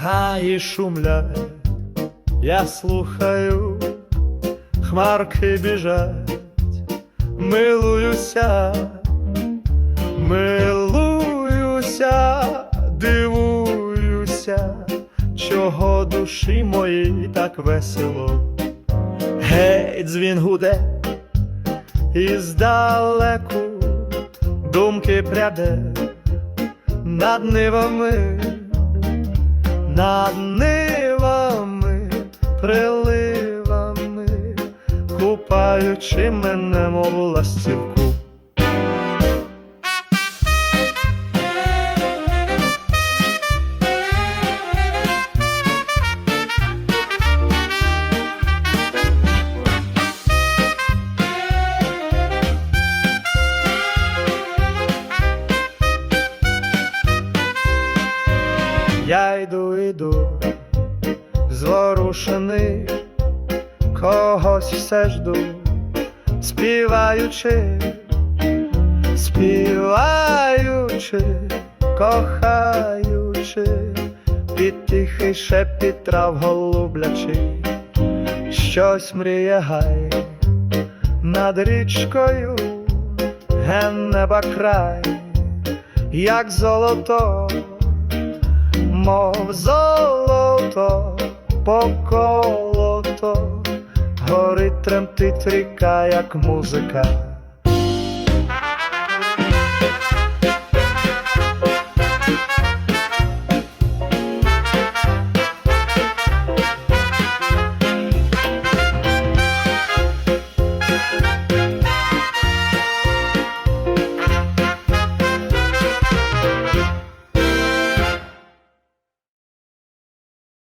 Змаї шумлять, я слухаю, хмарки біжать, милуюся, милуюся, дивуюся, чого душі моїй так весело. Гей, дзвін гуде, і здалеку думки пряде над нивами, над нивами, приливами, купаючи мене, мов ластівку. Йду, зворушений, когось все жду, співаючи, співаючи, кохаючи, під тихий шепіт трав голублячий, щось мріє гай над річкою, ген неба край, як золото мов золото, поколото, горить тремтить ріка, як музика.